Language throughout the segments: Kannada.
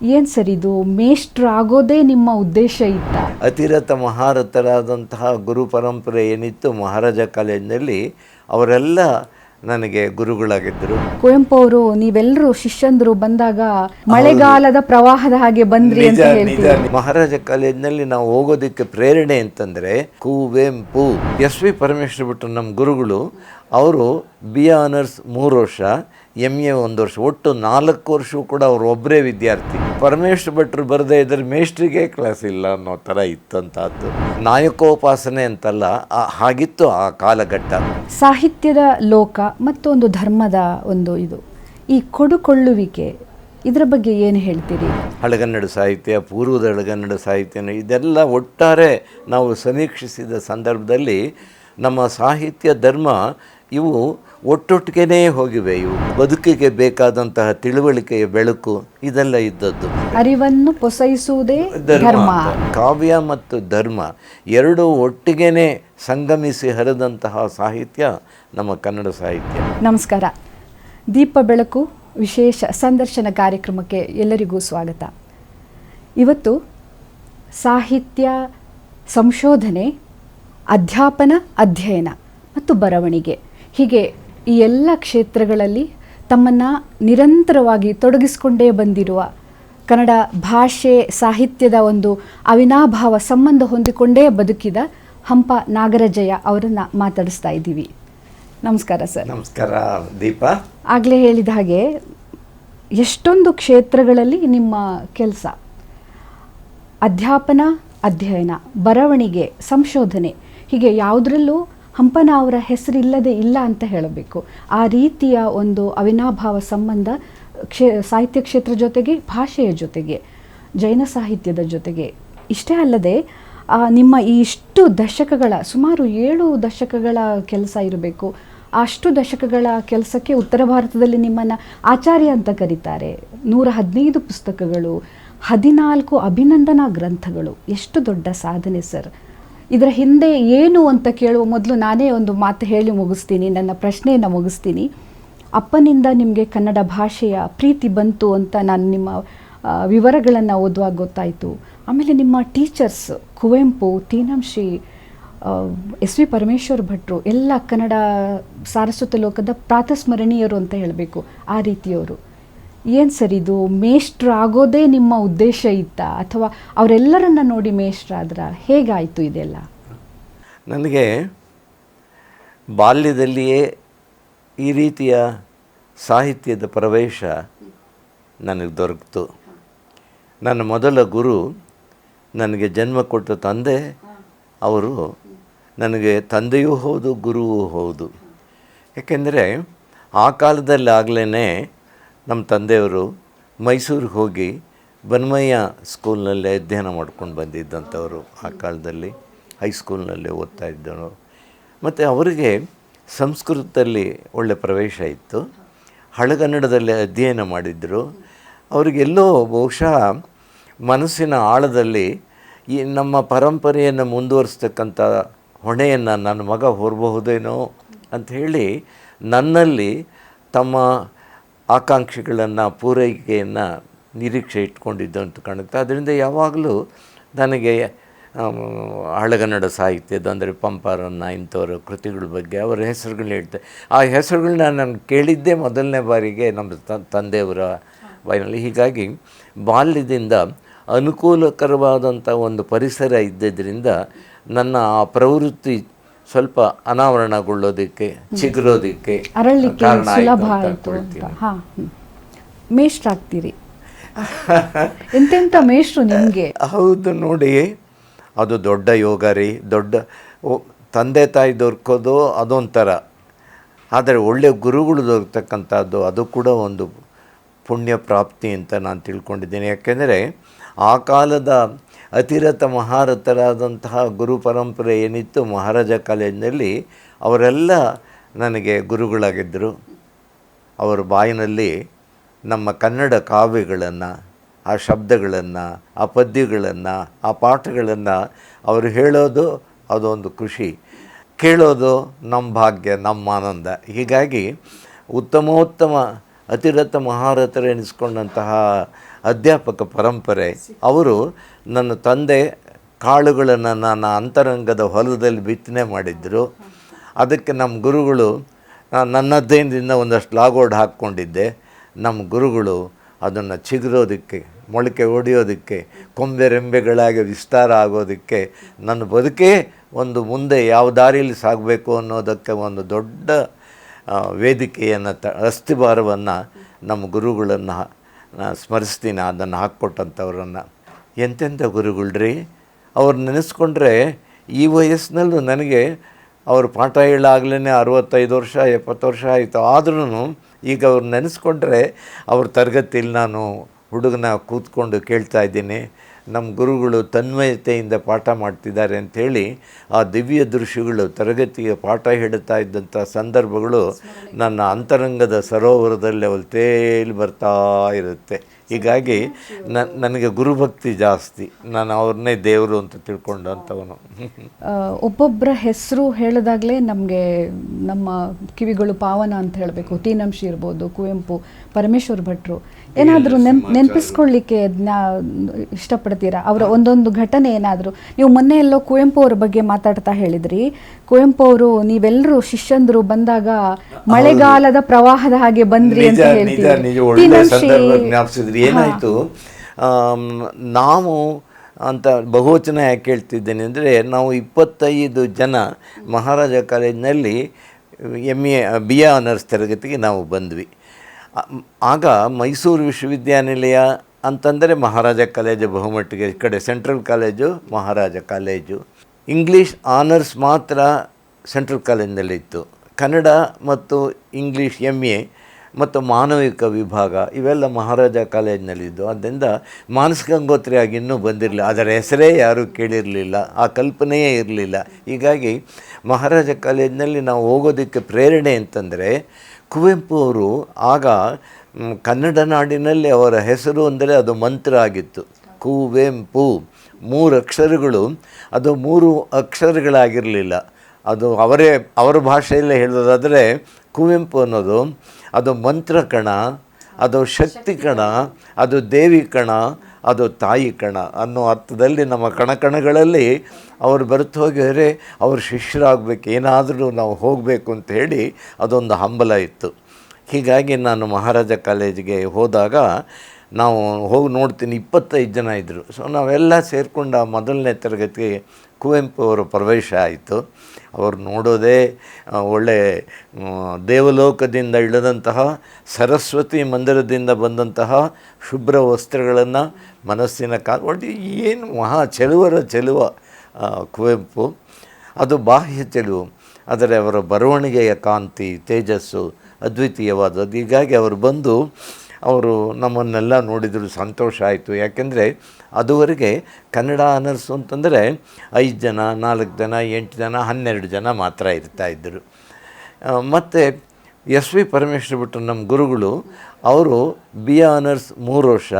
ಏನ್ ಸರ್ ಇದು? ಮೇಷ್ಟ್ರಾಗೋದೇ ನಿಮ್ಮ ಉದ್ದೇಶ ಇತ್ತ? ಅತಿರಥ ಮಹಾರಥರಾದಂತಹ ಗುರು ಪರಂಪರೆ ಏನಿತ್ತು ಮಹಾರಾಜ ಕಾಲೇಜಿನಲ್ಲಿ ಅವರೆಲ್ಲ ನನಗೆ ಗುರುಗಳಾಗಿದ್ದರು. ಕುವೆಂಪು ಅವರು ನೀವೆಲ್ಲರೂ ಶಿಷ್ಯಂದ್ರು ಬಂದಾಗ ಮಳೆಗಾಲದ ಪ್ರವಾಹದ ಹಾಗೆ ಬಂದ್ರಿ ಅಂತ ನಿಜ ಹೇಳ್ತೀವಿ ನಿಜ. ಮಹಾರಾಜ ಕಾಲೇಜಿನಲ್ಲಿ ನಾವು ಹೋಗೋದಕ್ಕೆ ಪ್ರೇರಣೆ ಅಂತಂದರೆ ಕುವೆಂಪು ಎಸ್ ವಿ ಪರಮೇಶ್ವರ್ ಬಿಟ್ಟು ನಮ್ಮ ಗುರುಗಳು. ಅವರು ಬಿ ಆನರ್ಸ್ ಮೂರು ವರ್ಷ ಎಂ ಎ ಒಂದು ವರ್ಷ. ಒಟ್ಟು ನಾಲ್ಕು ವರ್ಷವೂ ಕೂಡ ಅವರು ಒಬ್ಬರೇ ವಿದ್ಯಾರ್ಥಿ. ಪರಮೇಶ್ವರ ಭಟ್ರು ಬರದೇ ಇದ್ರೆ ಮೇಷ್ಟ್ರಿಗೆ ಕ್ಲಾಸ್ ಇಲ್ಲ ಅನ್ನೋ ಥರ ಇತ್ತಂತಹದ್ದು. ನಾಯಕೋಪಾಸನೆ ಅಂತಲ್ಲ ಆ- ಹಾಗಿತ್ತು ಆ ಕಾಲಘಟ್ಟ. ಸಾಹಿತ್ಯದ ಲೋಕ ಮತ್ತೊಂದು ಧರ್ಮದ ಒಂದು ಇದು. ಈ ಕೊಡುಕೊಳ್ಳುವಿಕೆ ಇದರ ಬಗ್ಗೆ ಏನು ಹೇಳ್ತೀರಿ? ಹಳಗನ್ನಡ ಸಾಹಿತ್ಯ ಪೂರ್ವದ ಹಳಗನ್ನಡ ಸಾಹಿತ್ಯ ಇದೆಲ್ಲ ಒಟ್ಟಾರೆ ನಾವು ಸಮೀಕ್ಷಿಸಿದ ಸಂದರ್ಭದಲ್ಲಿ ನಮ್ಮ ಸಾಹಿತ್ಯ ಧರ್ಮ ಇವು ಒಟ್ಟೊಟ್ಟಿಗೆನೇ ಹೋಗಿವೆ. ಇವು ಬದುಕಿಗೆ ಬೇಕಾದಂತಹ ತಿಳುವಳಿಕೆಯ ಬೆಳಕು ಇದೆಲ್ಲ ಇದ್ದದ್ದು. ಅರಿವನ್ನು ಪೊಸೈಸುವುದೇ ಧರ್ಮ. ಧರ್ಮ. ಕಾವ್ಯ ಮತ್ತು ಧರ್ಮ ಎರಡೂ ಒಟ್ಟಿಗೆನೆ ಸಂಗಮಿಸಿ ಹರಿದಂತಹ ಸಾಹಿತ್ಯ ನಮ್ಮ ಕನ್ನಡ ಸಾಹಿತ್ಯ. ನಮಸ್ಕಾರ. ದೀಪ ಬೆಳಕು ವಿಶೇಷ ಸಂದರ್ಶನ ಕಾರ್ಯಕ್ರಮಕ್ಕೆ ಎಲ್ಲರಿಗೂ ಸ್ವಾಗತ. ಇವತ್ತು ಸಾಹಿತ್ಯ ಸಂಶೋಧನೆ ಅಧ್ಯಾಪನ ಅಧ್ಯಯನ ಮತ್ತು ಬರವಣಿಗೆ ಹೀಗೆ ಈ ಎಲ್ಲ ಕ್ಷೇತ್ರಗಳಲ್ಲಿ ತಮ್ಮನ್ನು ನಿರಂತರವಾಗಿ ತೊಡಗಿಸಿಕೊಂಡೇ ಬಂದಿರುವ ಕನ್ನಡ ಭಾಷೆ ಸಾಹಿತ್ಯದ ಒಂದು ಅವಿನಾಭಾವ ಸಂಬಂಧ ಹೊಂದಿಕೊಂಡೇ ಬದುಕಿದ ಹಂಪ ನಾಗರಜಯ ಅವರನ್ನು ಮಾತಾಡಿಸ್ತಾ ಇದ್ದೀವಿ. ನಮಸ್ಕಾರ ಸರ್. ನಮಸ್ಕಾರ ದೀಪ. ಆಗಲೇ ಹೇಳಿದ ಹಾಗೆ ಎಷ್ಟೊಂದು ಕ್ಷೇತ್ರಗಳಲ್ಲಿ ನಿಮ್ಮ ಕೆಲಸ ಅಧ್ಯಾಪನ ಅಧ್ಯಯನ ಬರವಣಿಗೆ ಸಂಶೋಧನೆ ಹೀಗೆ ಯಾವುದರಲ್ಲೂ ಹಂಪನ ಅವರ ಹೆಸರಿಲ್ಲದೆ ಇಲ್ಲ ಅಂತ ಹೇಳಬೇಕು. ಆ ರೀತಿಯ ಒಂದು ಅವಿನಾಭಾವ ಸಂಬಂಧ ಕ್ಷೇ, ಸಾಹಿತ್ಯ ಕ್ಷೇತ್ರ ಜೊತೆಗೆ, ಭಾಷೆಯ ಜೊತೆಗೆ, ಜೈನ ಸಾಹಿತ್ಯದ ಜೊತೆಗೆ ಇಷ್ಟೇ ಅಲ್ಲದೆ ನಿಮ್ಮ ಈ ಇಷ್ಟು ದಶಕಗಳ, ಸುಮಾರು ಏಳು ದಶಕಗಳ ಕೆಲಸ ಇರಬೇಕು. ಅಷ್ಟು ದಶಕಗಳ ಕೆಲಸಕ್ಕೆ ಉತ್ತರ ಭಾರತದಲ್ಲಿ ನಿಮ್ಮನ್ನು ಆಚಾರ್ಯ ಅಂತ ಕರೀತಾರೆ. ನೂರ ಹದಿನೈದು ಪುಸ್ತಕಗಳು, ಹದಿನಾಲ್ಕು ಅಭಿನಂದನಾ ಗ್ರಂಥಗಳು. ಎಷ್ಟು ದೊಡ್ಡ ಸಾಧನೆ ಸರ್. ಇದರ ಹಿಂದೆ ಏನು ಅಂತ ಕೇಳುವ ಮೊದಲು ನಾನೇ ಒಂದು ಮಾತು ಹೇಳಿ ಮುಗಿಸ್ತೀನಿ, ನನ್ನ ಪ್ರಶ್ನೆಯನ್ನು ಮುಗಿಸ್ತೀನಿ. ಅಪ್ಪನಿಂದ ನಿಮಗೆ ಕನ್ನಡ ಭಾಷೆಯ ಪ್ರೀತಿ ಬಂತು ಅಂತ ನಾನು ನಿಮ್ಮ ವಿವರಗಳನ್ನು ಓದುವಾಗ ಗೊತ್ತಾಯಿತು. ಆಮೇಲೆ ನಿಮ್ಮ teachers Kuvempu, Teenamshi S V Parameshwar ಭಟ್ರು, ಎಲ್ಲ ಕನ್ನಡ ಸಾರಸ್ವತ ಲೋಕದ ಪ್ರಾತಸ್ಮರಣೀಯರು ಅಂತ ಹೇಳಬೇಕು, ಆ ರೀತಿಯವರು. ಏನು ಸರ್ ಇದು? ಮೇಷ್ಟ್ರ ಆಗೋದೇ ನಿಮ್ಮ ಉದ್ದೇಶ ಇತ್ತ? ಅಥವಾ ಅವರೆಲ್ಲರನ್ನ ನೋಡಿ ಮೇಷ್ಟ್ರಾದ್ರ? ಹೇಗಾಯಿತು ಇದೆಲ್ಲ? ನನಗೆ ಬಾಲ್ಯದಲ್ಲಿಯೇ ಈ ರೀತಿಯ ಸಾಹಿತ್ಯದ ಪ್ರವೇಶ ನನಗೆ ದೊರಕಿತು. ನನ್ನ ಮೊದಲ ಗುರು ನನಗೆ ಜನ್ಮ ಕೊಟ್ಟ ತಂದೆ, ಅವರು ನನಗೆ ತಂದೆಯೂ ಹೌದು, ಗುರುವೂ ಹೌದು. ಏಕೆಂದರೆ ಆ ಕಾಲದಲ್ಲಿ ಆಗಲೇ ನಮ್ಮ ತಂದೆಯವರು ಮೈಸೂರಿಗೆ ಹೋಗಿ ಬನ್ಮಯ್ಯ ಸ್ಕೂಲ್ನಲ್ಲಿ ಅಧ್ಯಯನ ಮಾಡ್ಕೊಂಡು ಬಂದಿದ್ದಂಥವರು ಆ ಕಾಲದಲ್ಲಿ ಹೈಸ್ಕೂಲ್ನಲ್ಲಿ ಓದ್ತಾ ಇದ್ದರು ಮತ್ತು ಅವರಿಗೆ ಸಂಸ್ಕೃತದಲ್ಲಿ ಒಳ್ಳೆ ಪ್ರವೇಶ ಇತ್ತು. ಹಳಗನ್ನಡದಲ್ಲಿ ಅಧ್ಯಯನ ಮಾಡಿದ್ದರು ಅವರಿಗೆಲ್ಲೋ ಬಹುಶಃ ಮನಸ್ಸಿನ ಆಳದಲ್ಲಿ ಈ ನಮ್ಮ ಪರಂಪರೆಯನ್ನು ಮುಂದುವರಿಸ್ತಕ್ಕಂಥ ಹೊಣೆಯನ್ನು ನನ್ನ ಮಗ ಹೊರಬಹುದೇನೋ ಅಂಥೇಳಿ ನನ್ನಲ್ಲಿ ತಮ್ಮ ಆಕಾಂಕ್ಷೆಗಳನ್ನು, ಪೂರೈಕೆಯನ್ನು ನಿರೀಕ್ಷೆ ಇಟ್ಕೊಂಡಿದ್ದು ಅಂತ ಕಾಣುತ್ತೆ. ಅದರಿಂದ ಯಾವಾಗಲೂ ನನಗೆ ಹಳಗನ್ನಡ ಸಾಹಿತ್ಯದ ಅಂದರೆ ಪಂಪಾರನ್ನ ಇಂಥವ್ರ ಕೃತಿಗಳ ಬಗ್ಗೆ ಅವರ ಹೆಸರುಗಳನ್ನ ಹೇಳ್ತೆ, ಆ ಹೆಸರುಗಳನ್ನ ನಾನು ಕೇಳಿದ್ದೇ ಮೊದಲನೇ ಬಾರಿಗೆ ನಮ್ಮ ತಂದೆಯವರ ಬಾಯಿನಲ್ಲಿ. ಹೀಗಾಗಿ ಬಾಲ್ಯದಿಂದ ಅನುಕೂಲಕರವಾದಂಥ ಒಂದು ಪರಿಸರ ಇದ್ದಿದ್ದರಿಂದ ನನ್ನ ಆ ಪ್ರವೃತ್ತಿ ಸ್ವಲ್ಪ ಅನಾವರಣಗೊಳ್ಳೋದಕ್ಕೆ ಚಿಗುರೋದಕ್ಕೆ ಕಾರಣ ಆಯ್ತು. ಮೇಷ್ಟ್ರಾಗ್ತೀರಿ. ಎಂತೆಂಥ ಮೇಷ್ಟ್ರು ನಿಮಗೆ? ಹೌದು ನೋಡಿ ಅದು ದೊಡ್ಡ ಯೋಗ ರೀ. ದೊಡ್ಡ ತಂದೆ ತಾಯಿ ದೊರಕೋದು ಅದೊಂಥರ. ಆದರೆ ಒಳ್ಳೆಯ ಗುರುಗಳು ದೊರಕತಕ್ಕಂಥದ್ದು ಅದು ಕೂಡ ಒಂದು ಪುಣ್ಯ ಪ್ರಾಪ್ತಿ ಅಂತ ನಾನು ತಿಳ್ಕೊಂಡಿದ್ದೀನಿ. ಯಾಕೆಂದರೆ ಆ ಕಾಲದ ಅತಿರಥ ಮಹಾರಥರಾದಂತಹ ಗುರು ಪರಂಪರೆ ಏನಿತ್ತು ಮಹಾರಾಜ ಕಾಲೇಜಿನಲ್ಲಿ, ಅವರೆಲ್ಲ ನನಗೆ ಗುರುಗಳಾಗಿದ್ದರು. ಅವರ ಬಾಯಿನಲ್ಲಿ ನಮ್ಮ ಕನ್ನಡ ಕಾವ್ಯಗಳನ್ನು, ಆ ಶಬ್ದಗಳನ್ನು, ಆ ಪದ್ಯಗಳನ್ನು, ಆ ಪಾಠಗಳನ್ನು ಅವರು ಹೇಳೋದು ಅದೊಂದು ಖುಷಿ. ಕೇಳೋದು ನಮ್ಮ ಭಾಗ್ಯ, ನಮ್ಮ ಆನಂದ. ಹೀಗಾಗಿ ಉತ್ತಮೋತ್ತಮ ಅತಿರಥ ಮಹಾರಥರೆನಿಸ್ಕೊಂಡಂತಹ ಅಧ್ಯಾಪಕ ಪರಂಪರೆ. ಅವರು ನನ್ನ ತಂದೆ ಕಾಳುಗಳನ್ನು ನನ್ನ ಅಂತರಂಗದ ಹೊಲದಲ್ಲಿ ಬಿತ್ತನೆ ಮಾಡಿದ್ದರು ಅದಕ್ಕೆ ನಮ್ಮ ಗುರುಗಳು ನನ್ನ ನನ್ನದ್ದೇನದಿಂದ ಒಂದಷ್ಟು ಲಾಗೋಡ್ ಹಾಕ್ಕೊಂಡಿದ್ದೆ. ನಮ್ಮ ಗುರುಗಳು ಅದನ್ನು ಚಿಗುರೋದಕ್ಕೆ, ಮೊಳಕೆ ಒಡೆಯೋದಕ್ಕೆ, ಕೊಂಬೆ ರೆಂಬೆಗಳಾಗಿ ವಿಸ್ತಾರ ಆಗೋದಕ್ಕೆ ನನ್ನ ಬದುಕೇ ಒಂದು ಮುಂದೆ ಯಾವ ದಾರಿಯಲ್ಲಿ ಸಾಗಬೇಕು ಅನ್ನೋದಕ್ಕೆ ಒಂದು ದೊಡ್ಡ ವೇದಿಕೆಯನ್ನು ತ ಅಸ್ಥಿಭಾರವನ್ನು ನಮ್ಮ ಗುರುಗಳನ್ನು ನಾನು ಸ್ಮರಿಸ್ತೀನಿ, ಅದನ್ನು ಹಾಕ್ಕೊಟ್ಟಂಥವ್ರನ್ನು. ಎಂತೆಂಥ ಗುರುಗಳ್ರಿ? ಅವ್ರು ನೆನೆಸ್ಕೊಂಡ್ರೆ ಈ ವಯಸ್ಸಿನಲ್ಲೂ ನನಗೆ ಅವ್ರ ಪಾಠ ಹೇಳಾಗಲೇ ಅರವತ್ತೈದು ವರ್ಷ, ಎಪ್ಪತ್ತು ವರ್ಷ ಆಯಿತು. ಆದ್ರೂ ಈಗ ಅವ್ರು ನೆನೆಸ್ಕೊಂಡ್ರೆ ಅವ್ರ ತರಗತಿಯಲ್ಲಿ ನಾನು ಹುಡುಗನ ಕೂತ್ಕೊಂಡು ಕೇಳ್ತಾ ಇದ್ದೀನಿ. ನಮ್ಮ ಗುರುಗಳು ತನ್ಮಯತೆಯಿಂದ ಪಾಠ ಮಾಡ್ತಿದ್ದಾರೆ ಅಂಥೇಳಿ ಆ ದಿವ್ಯ ದೃಶ್ಯಗಳು ತರಗತಿಗೆ ಪಾಠ ಹೇಳುತ್ತಾ ಇದ್ದಂಥ ಸಂದರ್ಭಗಳು ನನ್ನ ಅಂತರಂಗದ ಸರೋವರದಲ್ಲಿ ಅವಳು ತೇಲಿ ಬರ್ತಾ ಇರುತ್ತೆ. ಹೀಗಾಗಿ ನ ನನಗೆ ಗುರುಭಕ್ತಿ ಜಾಸ್ತಿ. ನಾನು ಅವ್ರನ್ನೇ ದೇವರು ಅಂತ ತಿಳ್ಕೊಂಡಂಥವನು ಆ, ಒಬ್ಬೊಬ್ಬರ ಹೆಸರು ಹೇಳಿದಾಗಲೇ ನಮಗೆ ನಮ್ಮ ಕಿವಿಗಳು ಪಾವನ ಅಂತ ಹೇಳಬೇಕು. ತೀನಂಶಿ ಇರ್ಬೋದು ಕುವೆಂಪು ಪರಮೇಶ್ವರ್ ಭಟ್ರು. ಏನಾದರೂ ನೆನ್ ನೆನಪಿಸ್ಕೊಳ್ಳಿಕ್ಕೆ ಇಷ್ಟಪಡ್ತೀರಾ? ಅವರ ಒಂದೊಂದು ಘಟನೆ ಏನಾದರೂ? ನೀವು ಮೊನ್ನೆ ಎಲ್ಲೋ ಕುವೆಂಪು ಅವ್ರ ಬಗ್ಗೆ ಮಾತಾಡ್ತಾ ಹೇಳಿದ್ರಿ. ಕುವೆಂಪು ಅವರು ನೀವೆಲ್ಲರೂ ಶಿಷ್ಯಂದರು ಬಂದಾಗ ಮಳೆಗಾಲದ ಪ್ರವಾಹದ ಹಾಗೆ ಬಂದ್ರಿ ಅಂತ ನಿಜ ನಿಜ. ಹೇಳ್ತೀವಿ ಏನಾಯಿತು ನಾವು ಅಂತ ಬಹುವಚನ ಯಾಕೆ ಹೇಳ್ತಿದ್ದೇನೆ ಅಂದರೆ ನಾವು ಇಪ್ಪತ್ತೈದು ಜನ ಮಹಾರಾಜ ಕಾಲೇಜಿನಲ್ಲಿ M A B A honours ತರಗತಿಗೆ ನಾವು ಬಂದ್ವಿ. ಆಗ ಮೈಸೂರು ವಿಶ್ವವಿದ್ಯಾನಿಲಯ ಅಂತಂದರೆ ಮಹಾರಾಜ ಕಾಲೇಜು ಬಹುಮಟ್ಟಿಗೆ ಈ ಕಡೆ central college Maharaja college. English honours ಮಾತ್ರ ಸೆಂಟ್ರಲ್ ಕಾಲೇಜಿನಲ್ಲಿತ್ತು. ಕನ್ನಡ ಮತ್ತು ಇಂಗ್ಲೀಷ್ ಎಂ ಎ ಮತ್ತು ಮಾನವಿಕ ವಿಭಾಗ ಇವೆಲ್ಲ ಮಹಾರಾಜ ಕಾಲೇಜಿನಲ್ಲಿದ್ದು. ಆದ್ದರಿಂದ ಮಾನಸ ಗಂಗೋತ್ರಿಯಾಗಿ ಇನ್ನೂ ಬಂದಿರಲಿಲ್ಲ. ಅದರ ಹೆಸರೇ ಯಾರೂ ಕೇಳಿರಲಿಲ್ಲ. ಆ ಕಲ್ಪನೆಯೇ ಇರಲಿಲ್ಲ. ಹೀಗಾಗಿ ಮಹಾರಾಜ ಕಾಲೇಜಿನಲ್ಲಿ ನಾವು ಹೋಗೋದಕ್ಕೆ ಪ್ರೇರಣೆ ಅಂತಂದರೆ ಕುವೆಂಪು ಅವರು ಆಗ ಕನ್ನಡ ನಾಡಿನಲ್ಲಿ ಅವರ ಹೆಸರು ಅಂದರೆ ಅದು ಮಂತ್ರ ಆಗಿತ್ತು. ಕುವೆಂಪು. ಮೂರು ಅಕ್ಷರಗಳು. ಅದು ಮೂರು ಅಕ್ಷರಗಳಾಗಿರಲಿಲ್ಲ. ಅದು ಅವರೇ, ಅವರ ಭಾಷೆಯಲ್ಲೇ ಹೇಳೋದಾದರೆ ಕುವೆಂಪು ಅನ್ನೋದು ಅದು ಮಂತ್ರ ಕಣ ಅದು ಶಕ್ತಿ ಕಣ ಅದು ದೇವಿ ಕಣ ಅದು ತಾಯಿ ಕಣ ಅನ್ನೋ ಅರ್ಥದಲ್ಲಿ ನಮ್ಮ ಕಣಕಣಗಳಲ್ಲಿ ಅವರು ಬರ್ತು ಹೋಗಿದರೆ ಅವ್ರ ಶಿಷ್ಯರಾಗಬೇಕು, ಏನಾದರೂ ನಾವು ಹೋಗಬೇಕು ಅಂತ ಹೇಳಿ ಅದೊಂದು ಹಂಬಲ ಇತ್ತು. ಹೀಗಾಗಿ ನಾನು ಮಹಾರಾಜ ಕಾಲೇಜಿಗೆ ಹೋದಾಗ ನಾವು ಹೋಗಿ ನೋಡ್ತೀನಿ, ಇಪ್ಪತ್ತೈದು ಜನ ಇದ್ದರು ಸೊ ನಾವೆಲ್ಲ ಸೇರಿಕೊಂಡ ಮೊದಲನೇ ತರಗತಿಗೆ ಕುವೆಂಪು ಅವರ ಪ್ರವೇಶ ಆಯಿತು. ಅವ್ರು ನೋಡೋದೇ ಒಳ್ಳೆ ದೇವಲೋಕದಿಂದ ಇಳಿದಂತಹ, ಸರಸ್ವತಿ ಮಂದಿರದಿಂದ ಬಂದಂತಹ ಶುಭ್ರ ವಸ್ತ್ರಗಳನ್ನು ಮನಸ್ಸಿನ ಕಾ ಒಟ್ಟು ಏನು ಮಹಾ ಚೆಲುವರ ಚೆಲುವ ಕುವೆಂಪು. ಅದು ಬಾಹ್ಯ ಚೆಲುವು. ಆದರೆ ಅವರ ಬರವಣಿಗೆಯ ಕಾಂತಿ, ತೇಜಸ್ಸು, ಅದ್ವಿತೀಯವಾದದ್ದು. ಹೀಗಾಗಿ ಅವರು ಬಂದು ಅವರು ನಮ್ಮನ್ನೆಲ್ಲ ನೋಡಿದರು ಸಂತೋಷ ಆಯಿತು. ಯಾಕೆಂದರೆ ಅದುವರೆಗೆ ಕನ್ನಡ ಆನರ್ಸು ಅಂತಂದರೆ ಐದು ಜನ, ನಾಲ್ಕು ಜನ, ಎಂಟು ಜನ, ಹನ್ನೆರಡು ಜನ ಮಾತ್ರ ಇರ್ತಾಯಿದ್ದರು ಮತ್ತು ಎಸ್ ವಿ ಪರಮೇಶ್ವರ ಬಿಟ್ಟು ನಮ್ಮ ಗುರುಗಳು, ಅವರು ಬಿ ಎ ಆನರ್ಸ್ ಮೂರು ವರ್ಷ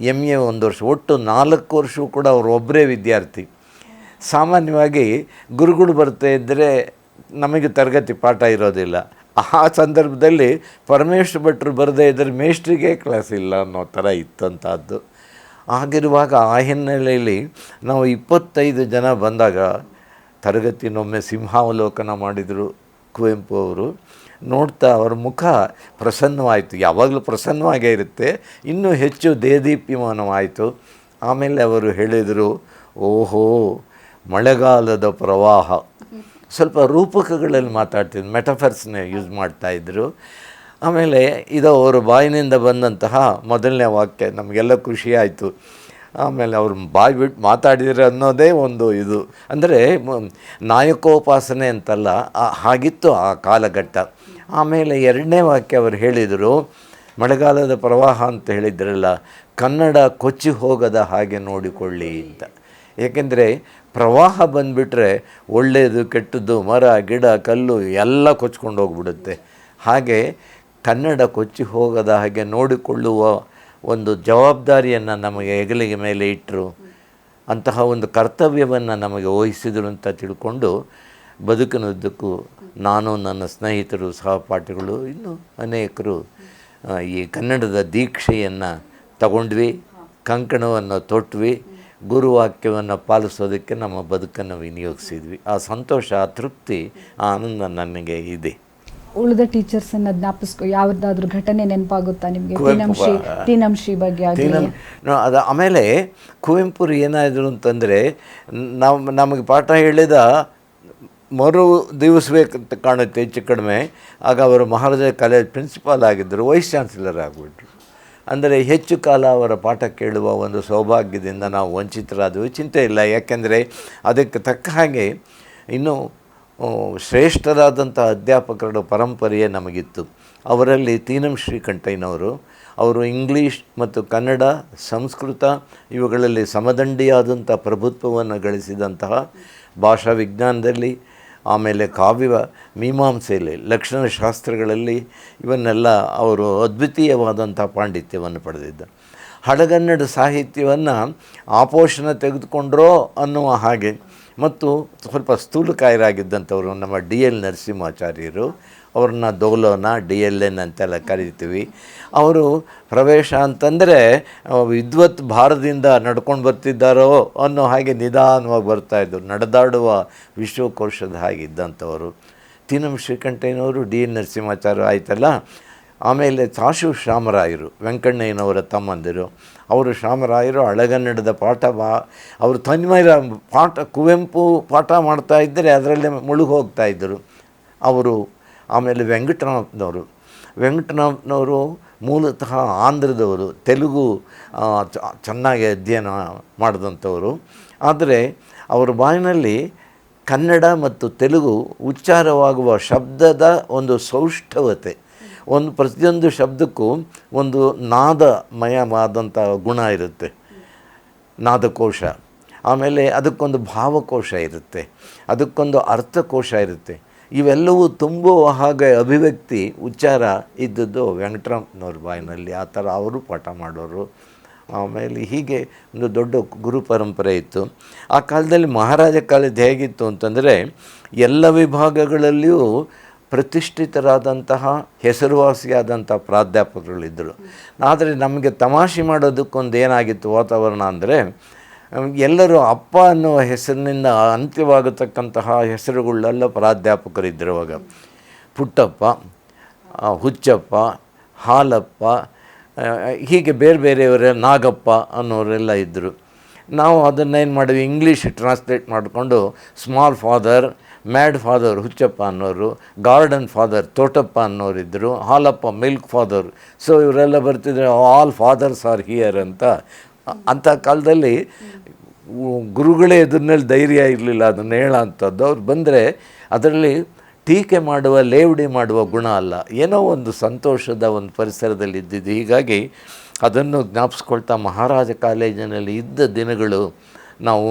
ಎಂ ಎ ಒಂದು ವರ್ಷ, ಒಟ್ಟು ನಾಲ್ಕು ವರ್ಷ ಕೂಡ ಅವರು ಒಬ್ಬರೇ ವಿದ್ಯಾರ್ಥಿ. ಸಾಮಾನ್ಯವಾಗಿ ಗುರುಗಳು ಬರ್ತಾ ಇದ್ದರೆ ನಮಗೆ ತರಗತಿ ಪಾಠ ಇರೋದಿಲ್ಲ. ಆ ಸಂದರ್ಭದಲ್ಲಿ ಪರಮೇಶ್ವರ ಭಟ್ರು ಬರದೇ ಇದ್ದರೆ ಮೇಷ್ಟ್ರಿಗೆ ಕ್ಲಾಸ್ ಇಲ್ಲ ಅನ್ನೋ ಥರ ಇತ್ತಂಥದ್ದು ಆಗಿರುವಾಗ ಆ ಹಿನ್ನೆಲೆಯಲ್ಲಿ ನಾವು ಇಪ್ಪತ್ತೈದು ಜನ ಬಂದಾಗ ತರಗತಿನೊಮ್ಮೆ ಸಿಂಹಾವಲೋಕನ ಮಾಡಿದರು ಕುವೆಂಪು ಅವರು. ನೋಡ್ತಾ ಅವರ ಮುಖ ಪ್ರಸನ್ನವಾಯಿತು. ಯಾವಾಗಲೂ ಪ್ರಸನ್ನವಾಗೇ ಇರುತ್ತೆ. ಇನ್ನೂ ಹೆಚ್ಚು ದೇದೀಪ್ಯಮಾನವಾಯಿತು. ಆಮೇಲೆ ಅವರು ಹೇಳಿದರು, ಓಹೋ, ಮಳೆಗಾಲದ ಪ್ರವಾಹ. ಸ್ವಲ್ಪ ರೂಪಕಗಳಲ್ಲಿ ಮಾತಾಡ್ತಿದ್ರು ಮೆಟಫರ್ಸ್ನ ಯೂಸ್ ಮಾಡ್ತಾಯಿದ್ರು ಆಮೇಲೆ ಇದು ಅವರ ಬಾಯಿನಿಂದ ಬಂದಂತಹ ಮೊದಲನೇ ವಾಕ್ಯ, ನಮಗೆಲ್ಲ ಖುಷಿ ಆಯಿತು. ಆಮೇಲೆ ಅವ್ರು ಬಾಯಿ ಬಿಟ್ಟು ಮಾತಾಡಿದ್ರೆ ಅನ್ನೋದೇ ಒಂದು ಇದು. ಅಂದರೆ ನಾಯಕೋಪಾಸನೆ ಅಂತಲ್ಲ ಹಾಗಿತ್ತು ಆ ಕಾಲಘಟ್ಟ. ಆಮೇಲೆ ಎರಡನೇ ವಾಕ್ಯ ಅವರು ಹೇಳಿದರು, ಮಳೆಗಾಲದ ಪ್ರವಾಹ ಅಂತ ಹೇಳಿದ್ರಲ್ಲ, ಕನ್ನಡ ಕೊಚ್ಚಿ ಹೋಗದ ಹಾಗೆ ನೋಡಿಕೊಳ್ಳಿ ಅಂತ. ಏಕೆಂದರೆ ಪ್ರವಾಹ ಬಂದುಬಿಟ್ರೆ ಒಳ್ಳೆಯದು ಕೆಟ್ಟದ್ದು, ಮರ, ಗಿಡ, ಕಲ್ಲು ಎಲ್ಲ ಕೊಚ್ಕೊಂಡು ಹೋಗ್ಬಿಡುತ್ತೆ. ಹಾಗೆ ಕನ್ನಡ ಕೊಚ್ಚಿ ಹೋಗದ ಹಾಗೆ ನೋಡಿಕೊಳ್ಳುವ ಒಂದು ಜವಾಬ್ದಾರಿಯನ್ನು ನಮಗೆ ಹೆಗಲಿಗೆ ಮೇಲೆ ಇಟ್ಟರು ಅಂತಹ ಒಂದು ಕರ್ತವ್ಯವನ್ನು ನಮಗೆ ವಹಿಸಿದರು ಅಂತ ತಿಳ್ಕೊಂಡು ಬದುಕಿನದ್ದಕ್ಕೂ ನಾನು, ನನ್ನ ಸ್ನೇಹಿತರು ಸಹಪಾಠಿಗಳು ಇನ್ನೂ ಅನೇಕರು ಈ ಕನ್ನಡದ ದೀಕ್ಷೆಯನ್ನು ತಗೊಂಡ್ವಿ, ಕಂಕಣವನ್ನು ತೊಟ್ವಿ ಗುರುವಾಕ್ಯವನ್ನು ಪಾಲಿಸೋದಕ್ಕೆ ನಮ್ಮ ಬದುಕನ್ನು ವಿನಿಯೋಗಿಸಿದ್ವಿ. ಆ ಸಂತೋಷ ಆ ತೃಪ್ತಿ ಆ ಆನಂದ ನನಗೆ ಇದೆ. ಉಳಿದ ಟೀಚರ್ಸ್ ಅನ್ನ ಜ್ಞಾಪಿಸ್ಕೊ ಯಾವ್ದಾದ್ರು ಘಟನೆ ನೆನಪಾಗುತ್ತಾ ನಿಮಗೆ? ಕುವೆಂಪು ತೀನಂಶ್ರೀ ಬಗ್ಗೆ ಅದು ಆಮೇಲೆ ಕುವೆಂಪುರು ಏನಾದರು ಅಂತಂದರೆ ನಾವು ನಮಗೆ ಪಾಠ ಹೇಳಿದ ಮರು ದಿವಸವೇ ಕಾಣುತ್ತೆ ಹೆಚ್ಚು ಕಡಿಮೆ. ಆಗ ಅವರು ಮಹಾರಾಜ ಕಾಲೇಜ್ ಪ್ರಿನ್ಸಿಪಾಲ್ ಆಗಿದ್ದರು ವೈಸ್ ಚಾನ್ಸಲರ್ ಆಗಿಬಿಟ್ರು. ಅಂದರೆ ಹೆಚ್ಚು ಕಾಲ ಅವರ ಪಾಠ ಕೇಳುವ ಒಂದು ಸೌಭಾಗ್ಯದಿಂದ ನಾವು ವಂಚಿತರಾದವು. ಚಿಂತೆ ಇಲ್ಲ. ಯಾಕೆಂದರೆ ಅದಕ್ಕೆ ತಕ್ಕ ಹಾಗೆ ಇನ್ನೂ ಶ್ರೇಷ್ಠರಾದಂಥ ಅಧ್ಯಾಪಕರ ಪರಂಪರೆಯೇ ನಮಗಿತ್ತು. ಅವರಲ್ಲಿ ತೀನಂ ಶ್ರೀಕಂಠಯ್ಯನವರು, ಅವರು ಇಂಗ್ಲೀಷ್ ಮತ್ತು ಕನ್ನಡ, ಸಂಸ್ಕೃತ ಇವುಗಳಲ್ಲಿ ಸಮದಂಡಿಯಾದಂಥ ಪ್ರಭುತ್ವವನ್ನು ಗಳಿಸಿದಂತಹ ಭಾಷಾ ವಿಜ್ಞಾನದಲ್ಲಿ ಆಮೇಲೆ ಕಾವ್ಯ ಮೀಮಾಂಸೆಯಲ್ಲಿ ಲಕ್ಷಣಶಾಸ್ತ್ರಗಳಲ್ಲಿ ಇವನ್ನೆಲ್ಲ ಅವರು ಅದ್ವಿತೀಯವಾದಂಥ ಪಾಂಡಿತ್ಯವನ್ನು ಪಡೆದಿದ್ದ. ಹಳಗನ್ನಡ ಸಾಹಿತ್ಯವನ್ನು ಆಪೋಷಣ ತೆಗೆದುಕೊಂಡ್ರೋ ಅನ್ನುವ ಹಾಗೆ. ಮತ್ತು ಸ್ವಲ್ಪ ಸ್ಥೂಲಕಾಯರಾಗಿದ್ದಂಥವರು ನಮ್ಮ ಡಿ ಎಲ್ ನರಸಿಂಹಾಚಾರ್ಯರು ಅವ್ರನ್ನ ದೋಲೋನ ಡಿ ಎಲ್ ಎನ್ ಅಂತೆಲ್ಲ ಕರಿತೀವಿ. ಅವರು ಪ್ರವೇಶ ಅಂತಂದರೆ ವಿದ್ವತ್ ಭಾರದಿಂದ ನಡ್ಕೊಂಡು ಬರ್ತಿದ್ದಾರೋ ಅನ್ನೋ ಹಾಗೆ ನಿಧಾನವಾಗಿ ಬರ್ತಾಯಿದ್ರು ನಡೆದಾಡುವ ವಿಶ್ವಕೋಶದ ಹಾಗೆ ಇದ್ದಂಥವರು. ತಿನಂ ಶ್ರೀಕಂಠಯ್ಯನವರು ಡಿ ಎನ್ ನರಸಿಂಹಾಚಾರ್ಯ ಆಯ್ತಲ್ಲ? ಆಮೇಲೆ ಚಾಶು ಶ್ಯಾಮರಾಯರು ವೆಂಕಣ್ಣಯ್ಯನವರ ತಮ್ಮಂದಿರು. ಅವರು ಶ್ಯಾಮರಾಯರು ಹಳಗನ್ನಡದ ಪಾಠ ಬಾ, ಅವರು ತನ್ಮಯ ಪಾಠ ಕುವೆಂಪು ಪಾಠ ಮಾಡ್ತಾ ಇದ್ದರೆ ಅದರಲ್ಲೇ ಮುಳುಗಿ ಹೋಗ್ತಾ ಇದ್ದರು ಅವರು ಆಮೇಲೆ ವೆಂಕಟರಾಮಪ್ಪನವರು ವೆಂಕಟರಾಮಪ್ಪನವರು ಮೂಲತಃ ಆಂಧ್ರದವರು, ತೆಲುಗು ಚೆನ್ನಾಗಿ ಅಧ್ಯಯನ ಮಾಡಿದಂಥವರು. ಆದರೆ ಅವರ ಬಾಯಿನಲ್ಲಿ ಕನ್ನಡ ಮತ್ತು ತೆಲುಗು ಉಚ್ಚಾರವಾಗುವ ಶಬ್ದದ ಒಂದು ಸೌಷ್ಠವತೆ, ಒಂದು ಪ್ರತಿಯೊಂದು ಶಬ್ದಕ್ಕೂ ಒಂದು ನಾದಮಯವಾದಂಥ ಗುಣ ಇರುತ್ತೆ. ನಾದಕೋಶ. ಆಮೇಲೆ ಅದಕ್ಕೊಂದು ಭಾವಕೋಶ ಇರುತ್ತೆ. ಅದಕ್ಕೊಂದು ಅರ್ಥಕೋಶ ಇರುತ್ತೆ. ಇವೆಲ್ಲವೂ ತುಂಬುವ ಹಾಗೆ ಅಭಿವ್ಯಕ್ತಿ, ಉಚ್ಚಾರ ಇದ್ದದ್ದು ವೆಂಕಟರಾಮ್ನವ್ರ ಬಾಯಿನಲ್ಲಿ. ಆ ಥರ ಅವರು ಪಾಠ ಮಾಡೋರು. ಆಮೇಲೆ ಹೀಗೆ ಒಂದು ದೊಡ್ಡ ಗುರು ಪರಂಪರೆ ಇತ್ತು. ಆ ಕಾಲದಲ್ಲಿ ಮಹಾರಾಜ ಕಾಲೇಜ್ ಹೇಗಿತ್ತು ಅಂತಂದರೆ, ಎಲ್ಲ ವಿಭಾಗಗಳಲ್ಲಿಯೂ ಪ್ರತಿಷ್ಠಿತರಾದಂತಹ ಹೆಸರುವಾಸಿಯಾದಂಥ ಪ್ರಾಧ್ಯಾಪಕರುಗಳಿದ್ದರು. ಆದರೆ ನಮಗೆ ತಮಾಷೆ ಮಾಡೋದಕ್ಕೊಂದು ಏನಾಗಿತ್ತು ವಾತಾವರಣ ಅಂದರೆ ಎಲ್ಲರೂ ಅಪ್ಪ ಅನ್ನುವ ಹೆಸರಿನಿಂದ ಅಂತ್ಯವಾಗತಕ್ಕಂತಹ ಹೆಸರುಗಳೆಲ್ಲ ಪ್ರಾಧ್ಯಾಪಕರಿದ್ದರು ಅವಾಗ ಪುಟ್ಟಪ್ಪ ಹುಚ್ಚಪ್ಪ, ಹಾಲಪ್ಪ ಹೀಗೆ ಬೇರೆ ಬೇರೆಯವರ, ನಾಗಪ್ಪ ಅನ್ನೋರೆಲ್ಲ ಇದ್ದರು. ನಾವು ಅದನ್ನೇನು ಮಾಡಿದ್ವಿ ಇಂಗ್ಲೀಷ್ ಟ್ರಾನ್ಸ್ಲೇಟ್ ಮಾಡಿಕೊಂಡು small father mad father Huchchappa ಅನ್ನೋರು ಗಾರ್ಡನ್ ಫಾದರ್ ತೋಟಪ್ಪ ಅನ್ನೋರಿದ್ದರು ಹಾಲಪ್ಪ ಮಿಲ್ಕ್ ಫಾದರ್ ಸೊ ಇವರೆಲ್ಲ ಬರ್ತಿದ್ರೆ ಆಲ್ ಫಾದರ್ಸ್ ಆರ್ ಹಿಯರ್ ಅಂತ ಅಂಥ ಕಾಲದಲ್ಲಿ ಗುರುಗಳೇ ಎದುರಿನಲ್ಲಿ ಧೈರ್ಯ ಇರಲಿಲ್ಲ, ಅದನ್ನು ಹೇಳೋಂಥದ್ದು ಅವ್ರು ಬಂದರೆ ಅದರಲ್ಲಿ ಟೀಕೆ ಮಾಡುವ, ಲೇವಡಿ ಮಾಡುವ ಗುಣ ಅಲ್ಲ. ಏನೋ ಒಂದು ಸಂತೋಷದ ಒಂದು ಪರಿಸರದಲ್ಲಿ ಇದ್ದಿದ್ದು. ಹೀಗಾಗಿ ಅದನ್ನು ಜ್ಞಾಪಿಸ್ಕೊಳ್ತಾ ಮಹಾರಾಜ ಕಾಲೇಜಿನಲ್ಲಿ ಇದ್ದ ದಿನಗಳು ನಾವು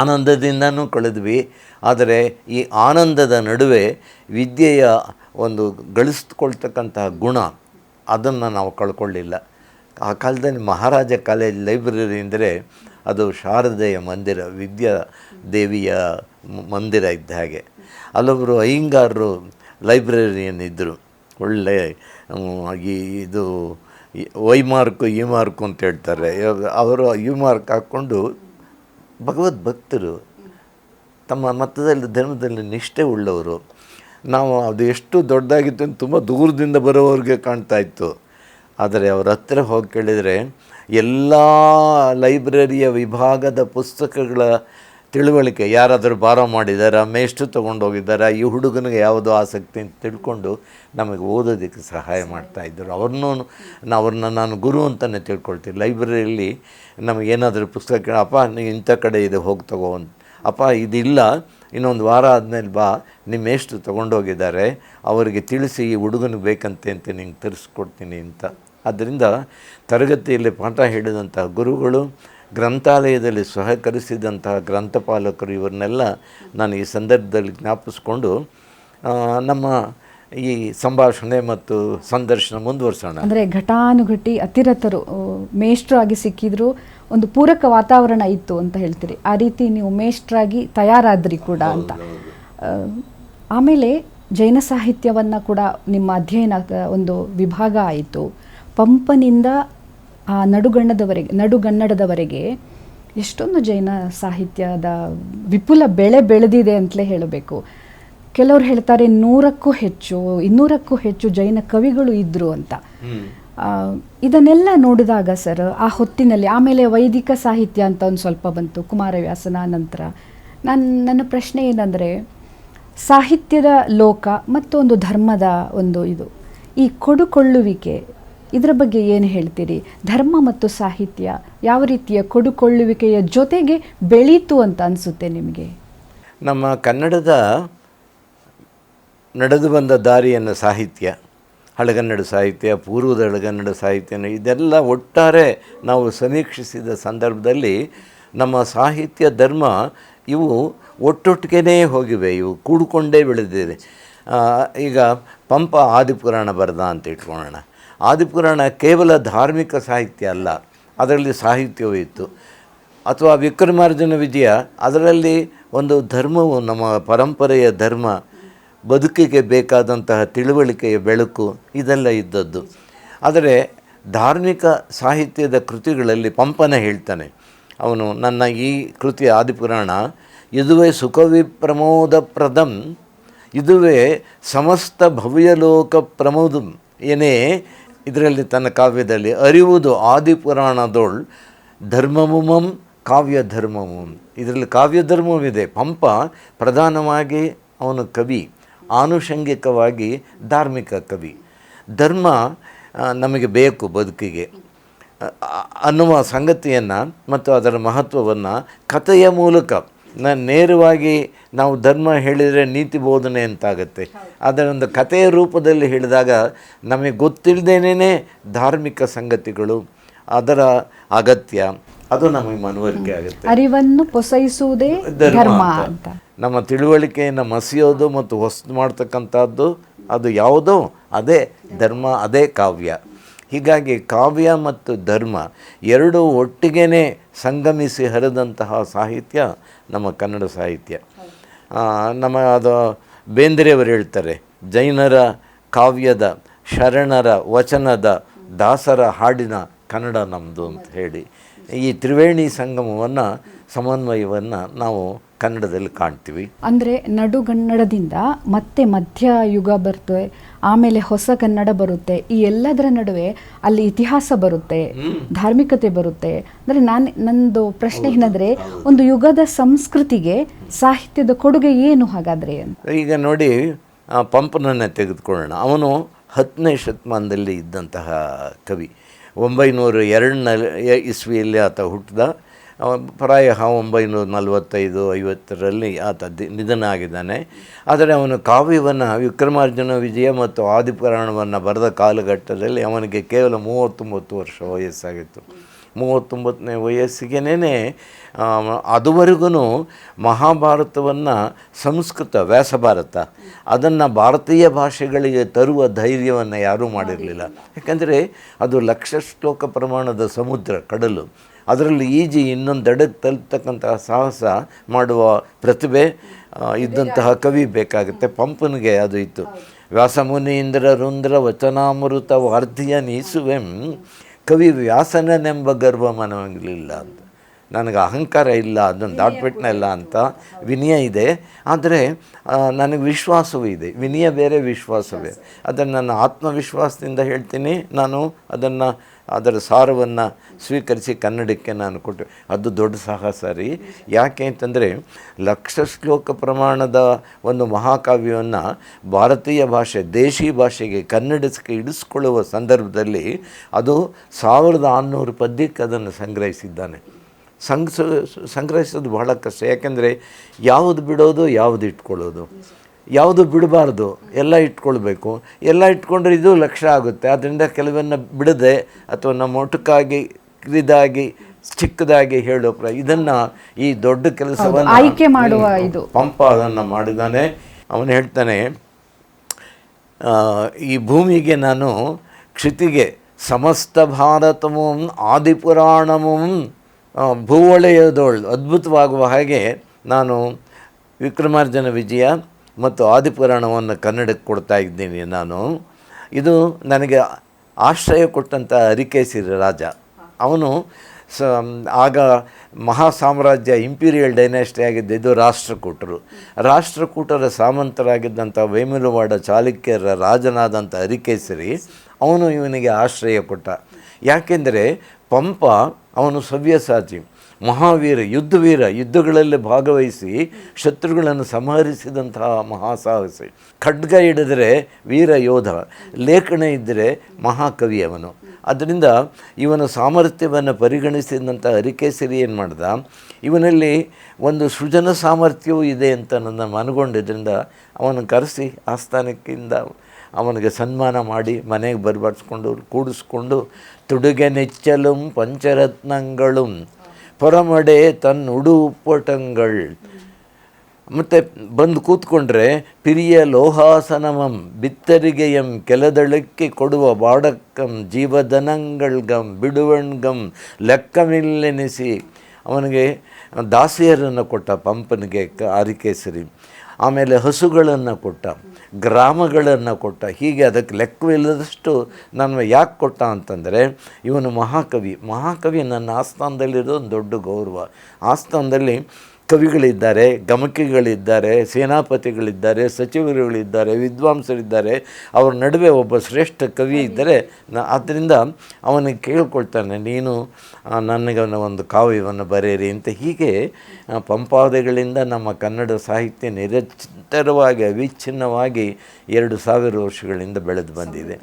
ಆನಂದದಿಂದನೂ ಕಳೆದ್ವಿ. ಆದರೆ ಈ ಆನಂದದ ನಡುವೆ ವಿದ್ಯೆಯ ಒಂದು ಗಳಿಸ್ಕೊಳ್ತಕ್ಕಂತಹ ಗುಣ, ಅದನ್ನು ನಾವು ಕಳ್ಕೊಳ್ಳಿಲ್ಲ. ಆ ಕಾಲದಲ್ಲಿ ಮಹಾರಾಜ ಕಾಲೇಜ್ ಲೈಬ್ರರಿ ಅಂದರೆ ಅದು ಶಾರದೆಯ ಮಂದಿರ, ವಿದ್ಯಾ ದೇವಿಯ ಮಂದಿರ ಇದ್ದ ಹಾಗೆ. ಅಲ್ಲೊಬ್ಬರು ಅಯ್ಯಂಗಾರರು ಲೈಬ್ರರಿಯನ್ ಇದ್ದರು ಒಳ್ಳೆ ಈ ಇದು ವೈ ಮಾರ್ಕು ಈ ಮಾರ್ಕು ಅಂತ ಹೇಳ್ತಾರೆ. ಅವರು ಯು ಮಾರ್ಕ್ ಹಾಕ್ಕೊಂಡು ಭಗವದ್ ಭಕ್ತರು ತಮ್ಮ ಮತದಲ್ಲಿ, ಧರ್ಮದಲ್ಲಿ ನಿಷ್ಠೆ ಉಳ್ಳವರು. ನಾವು ಅದು ಎಷ್ಟು ದೊಡ್ಡದಾಗಿತ್ತು ಅಂತ ತುಂಬ ದೂರದಿಂದ ಬರೋವ್ರಿಗೆ ಕಾಣ್ತಾ ಇತ್ತು. ಆದರೆ ಅವ್ರ ಹತ್ರ ಹೋಗಿ ಕೇಳಿದರೆ ಎಲ್ಲ ಲೈಬ್ರರಿಯ ವಿಭಾಗದ ಪುಸ್ತಕಗಳ ತಿಳುವಳಿಕೆ, ಯಾರಾದರೂ ಬಾರೋ ಮಾಡಿದಾರ ಮೇಷ್ಟು ತೊಗೊಂಡೋಗಿದ್ದಾರಾ, ಈ ಹುಡುಗನಿಗೆ ಯಾವುದು ಆಸಕ್ತಿ ಅಂತ ತಿಳ್ಕೊಂಡು ನಮಗೆ ಓದೋದಕ್ಕೆ ಸಹಾಯ ಮಾಡ್ತಾಯಿದ್ದರು ಅವ್ರನ್ನೂ ಅವ್ರನ್ನ ನಾನು ಗುರು ಅಂತಲೇ ತಿಳ್ಕೊಳ್ತೀನಿ ಲೈಬ್ರರಿಯಲ್ಲಿ ನಮಗೇನಾದರೂ ಪುಸ್ತಕ ಅಪ್ಪ ನೀವು ಇಂಥ ಕಡೆ ಇದೆ, ಹೋಗಿ ತಗೋ ಅಂತ. ಅಪ್ಪ, ಇದಿಲ್ಲ. ಇನ್ನೊಂದು ವಾರ ಆದಮೇಲೆ ಬಾ. ನಿಮ್ಮ ಎಷ್ಟು ತೊಗೊಂಡೋಗಿದ್ದಾರೆ. ಅವರಿಗೆ ತಿಳಿಸಿ ಈ ಹುಡುಗನಿಗೆ ಬೇಕಂತೆ ಅಂತ ನಿಂಗೆ ತರಿಸ್ಕೊಡ್ತೀನಿ ಅಂತ. ಆದ್ದರಿಂದ ತರಗತಿಯಲ್ಲಿ ಪಾಠ ಹೇಳಿದಂತಹ ಗುರುಗಳು, ಗ್ರಂಥಾಲಯದಲ್ಲಿ ಸಹಕರಿಸಿದಂತಹ ಗ್ರಂಥಪಾಲಕರು, ಇವರನ್ನೆಲ್ಲ ನಾನು ಈ ಸಂದರ್ಭದಲ್ಲಿ ಜ್ಞಾಪಿಸ್ಕೊಂಡು ನಮ್ಮ ಈ ಸಂಭಾಷಣೆ ಮತ್ತು ಸಂದರ್ಶನ ಮುಂದುವರಿಸೋಣ. ಅಂದರೆ ಘಟಾನುಘಟಿ ಅತಿರಥರು ಮೇಷ್ಟ್ರಾಗಿ ಸಿಕ್ಕಿದ್ರು ಒಂದು ಪೂರಕ ವಾತಾವರಣ ಇತ್ತು ಅಂತ ಹೇಳ್ತೀರಿ. ಆ ರೀತಿ ನೀವು ಮೇಷ್ಟ್ರಾಗಿ ತಯಾರಾದ್ರಿ ಕೂಡ ಅಂತ. ಆಮೇಲೆ ಜೈನ ಸಾಹಿತ್ಯವನ್ನ ಕೂಡ ನಿಮ್ಮ ಅಧ್ಯಯನ ಒಂದು ವಿಭಾಗ ಆಯಿತು. ಪಂಪನಿಂದ ಆ ನಡುಗಣ್ಣದವರೆಗೆ ನಡುಗನ್ನಡದವರೆಗೆ ಎಷ್ಟೊಂದು ಜೈನ ಸಾಹಿತ್ಯದ ವಿಪುಲ ಬೆಳೆ ಬೆಳೆದಿದೆ ಅಂತಲೇ ಹೇಳಬೇಕು. ಕೆಲವರು ಹೇಳ್ತಾರೆ ನೂರಕ್ಕೂ ಹೆಚ್ಚು ಇನ್ನೂರಕ್ಕೂ ಹೆಚ್ಚು ಜೈನ ಕವಿಗಳು ಇದ್ದರು ಅಂತ. ಇದನ್ನೆಲ್ಲ ನೋಡಿದಾಗ ಸರ್ ಆ ಹೊತ್ತಿನಲ್ಲಿ ಆಮೇಲೆ ವೈದಿಕ ಸಾಹಿತ್ಯ ಅಂತ ಒಂದು ಸ್ವಲ್ಪ ಬಂತು ಕುಮಾರವ್ಯಾಸನ ನಂತರ. ನನ್ನ ನನ್ನ ಪ್ರಶ್ನೆ ಏನಂದರೆ ಸಾಹಿತ್ಯದ ಲೋಕ ಮತ್ತು ಒಂದು ಧರ್ಮದ ಒಂದು ಇದು. ಈ ಕೊಡುಕೊಳ್ಳುವಿಕೆ ಇದರ ಬಗ್ಗೆ ಏನು ಹೇಳ್ತೀರಿ? ಧರ್ಮ ಮತ್ತು ಸಾಹಿತ್ಯ ಯಾವ ರೀತಿಯ ಕೊಡುಕೊಳ್ಳುವಿಕೆಯ ಜೊತೆಗೆ ಬೆಳೀತು ಅಂತ ಅನಿಸುತ್ತೆ ನಿಮಗೆ? ನಮ್ಮ ಕನ್ನಡದ ನಡೆದು ಬಂದ ದಾರಿಯನ್ನು ಸಾಹಿತ್ಯ, ಹಳಗನ್ನಡ ಸಾಹಿತ್ಯ, ಪೂರ್ವದ ಹಳಗನ್ನಡ ಸಾಹಿತ್ಯ, ಇದೆಲ್ಲ ಒಟ್ಟಾರೆ ನಾವು ಸಮೀಕ್ಷಿಸಿದ ಸಂದರ್ಭದಲ್ಲಿ ನಮ್ಮ ಸಾಹಿತ್ಯ ಧರ್ಮ ಇವು ಒಟ್ಟೊಟ್ಟಿಗೆನೇ ಹೋಗಿವೆ, ಇವು ಕೂಡಿಕೊಂಡೇ ಬೆಳೆದಿದೆ. ಈಗ ಪಂಪ ಆದಿಪುರಾಣ ಬರೆದ ಅಂತ ಇಟ್ಕೊಳ್ಳೋಣ ಆದಿಪುರಾಣ ಕೇವಲ ಧಾರ್ಮಿಕ ಸಾಹಿತ್ಯ ಅಲ್ಲ, ಅದರಲ್ಲಿ ಸಾಹಿತ್ಯವೂ ಇತ್ತು. ಅಥವಾ ವಿಕ್ರಮಾರ್ಜುನ ವಿಜಯ, ಅದರಲ್ಲಿ ಒಂದು ಧರ್ಮವು ನಮ್ಮ ಪರಂಪರೆಯ ಧರ್ಮ ಬದುಕಿಗೆ ಬೇಕಾದಂತಹ ತಿಳುವಳಿಕೆಯ ಬೆಳಕು ಇದೆಲ್ಲ ಇದ್ದದ್ದು. ಆದರೆ ಧಾರ್ಮಿಕ ಸಾಹಿತ್ಯದ ಕೃತಿಗಳಲ್ಲಿ ಪಂಪನ ಹೇಳ್ತಾನೆ, ಅವನು, ನನ್ನ ಈ ಕೃತಿಯ ಆದಿಪುರಾಣ, ಇದುವೇ ಸುಖವಿಪ್ರಮೋದಪ್ರದಂ ಇದುವೇ ಸಮಸ್ತ ಭವ್ಯಲೋಕ ಪ್ರಮೋದಂ ಏನೇ ಇದರಲ್ಲಿ ತನ್ನ ಕಾವ್ಯದಲ್ಲಿ, ಅರಿವುದು ಆದಿಪುರಾಣದೊಳ್ ಧರ್ಮಮುಮಂ ಕಾವ್ಯ ಧರ್ಮಮುಂ ಇದರಲ್ಲಿ ಕಾವ್ಯ ಧರ್ಮವಿದೆ ಪಂಪ ಪ್ರಧಾನವಾಗಿ ಅವನು ಕವಿ. ಆನುಷಂಗಿಕವಾಗಿ ಧಾರ್ಮಿಕ ಕವಿ. ಧರ್ಮ ನಮಗೆ ಬೇಕು ಬದುಕಿಗೆ. ಅನ್ನುವ ಸಂಗತಿಯನ್ನು ಮತ್ತು ಅದರ ಮಹತ್ವವನ್ನು ಕಥೆಯ ಮೂಲಕ ನ ನೇರವಾಗಿ ನಾವು ಧರ್ಮ ಹೇಳಿದರೆ ನೀತಿ ಬೋಧನೆ ಅಂತಾಗತ್ತೆ. ಅದರ ಒಂದು ಕಥೆಯ ರೂಪದಲ್ಲಿ ಹೇಳಿದಾಗ ನಮಗೆ ಗೊತ್ತಿಲ್ಲದೇನೇ ಧಾರ್ಮಿಕ ಸಂಗತಿಗಳು ಅದರ ಅಗತ್ಯ ಅದು ನಮಗೆ ಮನವರಿಕೆ ಆಗುತ್ತೆ. ಅರಿವನ್ನು ಪೊಸೈಸುವುದೇ ಧರ್ಮ ಅಂತ. ನಮ್ಮ ತಿಳುವಳಿಕೆಯನ್ನು ಮಸಿಯೋದು ಮತ್ತು ಹೊಸ ಮಾಡ್ತಕ್ಕಂಥದ್ದು ಅದು ಯಾವುದೋ ಅದೇ ಧರ್ಮ, ಅದೇ ಕಾವ್ಯ. ಹೀಗಾಗಿ ಕಾವ್ಯ ಮತ್ತು ಧರ್ಮ ಎರಡೂ ಒಟ್ಟಿಗೆ ಸಂಗಮಿಸಿ ಹರಿದಂತಹ ಸಾಹಿತ್ಯ ನಮ್ಮ ಕನ್ನಡ ಸಾಹಿತ್ಯ. ನಮ್ಮ ಅದು ಬೇಂದ್ರೆಯವರು ಹೇಳ್ತಾರೆ, ಜೈನರ ಕಾವ್ಯದ ಶರಣರ ವಚನದ ದಾಸರ ಹಾಡಿನ ಕನ್ನಡ ನಮ್ಮದು ಅಂತ ಹೇಳಿ. ಈ ತ್ರಿವೇಣಿ ಸಂಗಮವನ್ನು, ಸಮನ್ವಯವನ್ನು ನಾವು ಕನ್ನಡದಲ್ಲಿ ಕಾಣ್ತೀವಿ. ಅಂದರೆ ನಡುಗನ್ನಡದಿಂದ ಮತ್ತೆ ಮಧ್ಯ ಯುಗ ಬರ್ತವೆ ಆಮೇಲೆ ಹೊಸ ಕನ್ನಡ ಬರುತ್ತೆ. ಈ ಎಲ್ಲದರ ನಡುವೆ ಅಲ್ಲಿ ಇತಿಹಾಸ ಬರುತ್ತೆ ಧಾರ್ಮಿಕತೆ ಬರುತ್ತೆ. ಅಂದರೆ ನಾನು ನಂದು ಪ್ರಶ್ನೆ ಏನಂದ್ರೆ ಒಂದು ಯುಗದ ಸಂಸ್ಕೃತಿಗೆ ಸಾಹಿತ್ಯದ ಕೊಡುಗೆ ಏನು ಹಾಗಾದ್ರೆ ಈಗ ನೋಡಿ ಪಂಪನನ್ನು ತೆಗೆದುಕೊಳ್ಳೋಣ. ಅವನು ಹತ್ತನೇ ಶತಮಾನದಲ್ಲಿ ಇದ್ದಂತಹ ಕವಿ. ಒಂಬೈನೂರ ಎರಡನಲ್ಲಿ ಇಸ್ವಿಯಲ್ಲಿ ಆತ ಹುಟ್ಟಿದ. ಪ್ರಾಯ ಒಂಬೈನೂರ ನಲವತ್ತೈದು, ಐವತ್ತರಲ್ಲಿ ಆತ ದಿ- ನಿಧನ ಆಗಿದ್ದಾನೆ ಆದರೆ ಅವನು ಕಾವ್ಯವನ್ನು, ವಿಕ್ರಮಾರ್ಜುನ ವಿಜಯ ಮತ್ತು ಆದಿಪುರಾಣವನ್ನು ಬರೆದ ಕಾಲಘಟ್ಟದಲ್ಲಿ ಅವನಿಗೆ ಕೇವಲ ಮೂವತ್ತೊಂಬತ್ತು ವರ್ಷ ವಯಸ್ಸಾಗಿತ್ತು. ಮೂವತ್ತೊಂಬತ್ತನೇ ವಯಸ್ಸಿಗೆನೇ ಅದುವರೆಗೂ ಮಹಾಭಾರತವನ್ನು ಸಂಸ್ಕೃತ, ವ್ಯಾಸಭಾರತ, ಅದನ್ನು ಭಾರತೀಯ ಭಾಷೆಗಳಿಗೆ ತರುವ ಧೈರ್ಯವನ್ನು ಯಾರೂ ಮಾಡಿರಲಿಲ್ಲ. ಯಾಕಂದರೆ ಅದು ಲಕ್ಷ ಶ್ಲೋಕ ಪ್ರಮಾಣದ ಸಮುದ್ರ, ಕಡಲು. ಅದರಲ್ಲಿ ಈಜಿ ಇನ್ನೊಂದು ದಡಕ್ಕೆ ತಲುಪ್ತಕ್ಕಂತಹ ಸಾಹಸ ಮಾಡುವ ಪ್ರತಿಭೆ ಇದ್ದಂತಹ ಕವಿ ಬೇಕಾಗುತ್ತೆ. ಪಂಪನಿಗೆ ಅದು ಇತ್ತು. ವ್ಯಾಸಮುನೀಂದ್ರ ರುಂದ್ರ ವಚನಾಮೃತ ವಾರ್ಧಿಯ ನೀಸುವೆಂ ಕವಿ ವ್ಯಾಸನನೆಂಬ ಗರ್ವ ಮನವಾಗಿರಲಿಲ್ಲ ಅಂತ. ನನಗೆ ಅಹಂಕಾರ ಇಲ್ಲ ಅದನ್ನು ದಾಟ್ಬಿಟ್ನಲ್ಲ ಅಂತ. ವಿನಯ ಇದೆ. ಆದರೆ ನನಗೆ ವಿಶ್ವಾಸವೂ ಇದೆ. ವಿನಯ ಬೇರೆ ವಿಶ್ವಾಸವೇ. ಬೇರೆ ಅದನ್ನು ನನ್ನ ಆತ್ಮವಿಶ್ವಾಸದಿಂದ ಹೇಳ್ತೀನಿ. ನಾನು ಅದನ್ನು ಅದರ ಸಾರವನ್ನು ಸ್ವೀಕರಿಸಿ ಕನ್ನಡಕ್ಕೆ ನಾನು ಕೊಟ್ಟೆ ಅದು ದೊಡ್ಡ ಸಾಹಸ ರೀ. ಯಾಕೆ ಅಂತಂದರೆ ಲಕ್ಷ ಶ್ಲೋಕ ಪ್ರಮಾಣದ ಒಂದು ಮಹಾಕಾವ್ಯವನ್ನು ಭಾರತೀಯ ಭಾಷೆ, ದೇಶಿ ಭಾಷೆಗೆ ಕನ್ನಡಕ್ಕೆ ಇಡಿಸ್ಕೊಳ್ಳುವ ಸಂದರ್ಭದಲ್ಲಿ ಅದು ಸಾವಿರದ ಆರುನೂರು ಪದ್ಯಕ್ಕೆ ಅದನ್ನು ಸಂಗ್ರಹಿಸಿದ್ದಾನೆ. ಸಂಗ್ರಹಿಸೋದು ಬಹಳ ಕಷ್ಟ. ಯಾಕೆಂದರೆ ಯಾವುದು ಬಿಡೋದು, ಯಾವುದು ಇಟ್ಕೊಳ್ಳೋದು. ಯಾವುದು ಬಿಡಬಾರ್ದು ಎಲ್ಲ ಇಟ್ಕೊಳ್ಬೇಕು. ಎಲ್ಲ ಇಟ್ಕೊಂಡ್ರೆ ಇದು ಲಕ್ಷ್ಯ ಆಗುತ್ತೆ. ಅದರಿಂದ ಕೆಲವನ್ನ ಬಿಡದೆ ಅಥವಾ ನಮ್ಮ ಒಟುಕಾಗಿ ಕಿರಿದಾಗಿ ಚಿಕ್ಕದಾಗಿ ಹೇಳೋ ಪ್ರ ಇದನ್ನು ಈ ದೊಡ್ಡ ಕೆಲಸವನ್ನು ಆಯ್ಕೆ ಮಾಡುವ ಇದು. ಪಂಪ ಅದನ್ನು ಮಾಡಿದ್ದಾನೆ ಅವನು ಹೇಳ್ತಾನೆ ಈ ಭೂಮಿಗೆ ನಾನು ಕ್ಷಿತಿಗೆ ಸಮಸ್ತ ಭಾರತವೂ ಆದಿಪುರಾಣವೂ ಭೂ ಭೂವಳೆಯದೊಳ್ ಅದ್ಭುತವಾಗುವ ಹಾಗೆ ನಾನು ವಿಕ್ರಮಾರ್ಜುನ ವಿಜಯ ಮತ್ತು ಆದಿಪುರಾಣವನ್ನು ಕನ್ನಡಕ್ಕೆ ಕೊಡ್ತಾ ಇದ್ದೀನಿ ನಾನು. ಇದು ನನಗೆ ಆಶ್ರಯ ಕೊಟ್ಟಂಥ ಅರಿಕೇಸಿರಿ ರಾಜ. ಅವನು ಸ ಆಗ ಮಹಾ ಸಾಮ್ರಾಜ್ಯ ಇಂಪೀರಿಯಲ್ ಡೈನಾಸ್ಟಿ ಆಗಿದ್ದಿದ್ದು ರಾಷ್ಟ್ರಕೂಟರು. ರಾಷ್ಟ್ರಕೂಟರ ಸಾಮಂತರಾಗಿದ್ದಂಥ ವೇಮುಲವಾಡ ಚಾಲುಕ್ಯರ ರಾಜನಾದಂಥ ಅರಿಕೇಸರಿ ಅವನು ಇವನಿಗೆ ಆಶ್ರಯ ಕೊಟ್ಟ. ಯಾಕೆಂದರೆ ಪಂಪ ಅವನು ಸವ್ಯಸಾಚಿ. ಮಹಾವೀರ, ಯುದ್ಧವೀರ, ಯುದ್ಧಗಳಲ್ಲಿ ಭಾಗವಹಿಸಿ ಶತ್ರುಗಳನ್ನು ಸಂಹರಿಸಿದಂತಹ ಮಹಾಸಾಹಸಿ. ಖಡ್ಗ ಹಿಡಿದರೆ ವೀರ ಯೋಧ, ಲೇಖನ ಇದ್ದರೆ ಮಹಾಕವಿ ಅವನು. ಅದರಿಂದ ಇವನ ಸಾಮರ್ಥ್ಯವನ್ನು ಪರಿಗಣಿಸಿದಂಥ ಹರಿಕೇಸರಿ ಏನು ಮಾಡ್ದ? ಇವನಲ್ಲಿ ಒಂದು ಸೃಜನ ಸಾಮರ್ಥ್ಯವೂ ಇದೆ ಅಂತ ನನ್ನ ಮನಗೊಂಡಿದ್ದರಿಂದ ಅವನು ಕರೆಸಿ ಆಸ್ಥಾನಕ್ಕಿಂದ ಅವನಿಗೆ ಸನ್ಮಾನ ಮಾಡಿ ಮನೆಗೆ ಬರ್ಬಾರ್ಸ್ಕೊಂಡು ಕೂಡಿಸ್ಕೊಂಡು ತುಡುಗೆ ನೆಚ್ಚಲು ಪಂಚರತ್ನಗಳು ಪೊರಮಡೆ ತನ್ನ ಉಡುಪಟಂಗಳ್ ಮತ್ತು ಬಂದು ಕೂತ್ಕೊಂಡ್ರೆ, ಪಿರಿಯ ಲೋಹಾಸನಮಂ, ಬಿತ್ತರಿಗೆಯಂ, ಕೆಲದಳಕ್ಕೆ ಕೊಡುವ ಬಾಡಕ್ಕಂ ಜೀವದನಗಳ್ಗಂ ಬಿಡುವಣ್ಗಂ ಲೆಕ್ಕವಿಲ್ಲೆನಿಸಿ. ಅವನಿಗೆ ದಾಸಿಯರನ್ನು ಕೊಟ್ಟ ಪಂಪನಿಗೆ ಆರಿಕೇಸರಿ ಆಮೇಲೆ ಹಸುಗಳನ್ನು ಕೊಟ್ಟ, ಗ್ರಾಮಗಳನ್ನು ಕೊಟ್ಟ, ಹೀಗೆ ಅದಕ್ಕೆ ಲೆಕ್ಕವಿಲ್ಲದಷ್ಟು ನಾನು ಯಾಕೆ ಕೊಟ್ಟ ಅಂತಂದರೆ, ಇವನು ಮಹಾಕವಿ. ಮಹಾಕವಿ ನನ್ನ ಆಸ್ಥಾನದಲ್ಲಿರೋದು ಒಂದು ದೊಡ್ಡ ಗೌರವ. ಆಸ್ಥಾನದಲ್ಲಿ ಕವಿಗಳಿದ್ದಾರೆ ಗಮಕಿಗಳಿದ್ದಾರೆ ಸೇನಾಪತಿಗಳಿದ್ದಾರೆ ಸಚಿವರುಗಳಿದ್ದಾರೆ ವಿದ್ವಾಂಸರಿದ್ದಾರೆ. ಅವರ ನಡುವೆ ಒಬ್ಬ ಶ್ರೇಷ್ಠ ಕವಿ ಇದ್ದರೆ ನ ಆದ್ದರಿಂದ ಅವನಿಗೆ ಕೇಳ್ಕೊಳ್ತಾನೆ ನೀನು ನನಗೆ ಒಂದು ಕಾವ್ಯವನ್ನು ಬರೆಯಿರಿ ಅಂತ. ಹೀಗೆ ಆ, ಪಂಪಾದಿಗಳಿಂದ ನಮ್ಮ ಕನ್ನಡ ಸಾಹಿತ್ಯ ನಿರಂತರವಾಗಿ ಅವಿಚ್ಛಿನ್ನವಾಗಿ ಎರಡು ಸಾವಿರ ವರ್ಷಗಳಿಂದ ಬೆಳೆದು ಬಂದಿದೆ.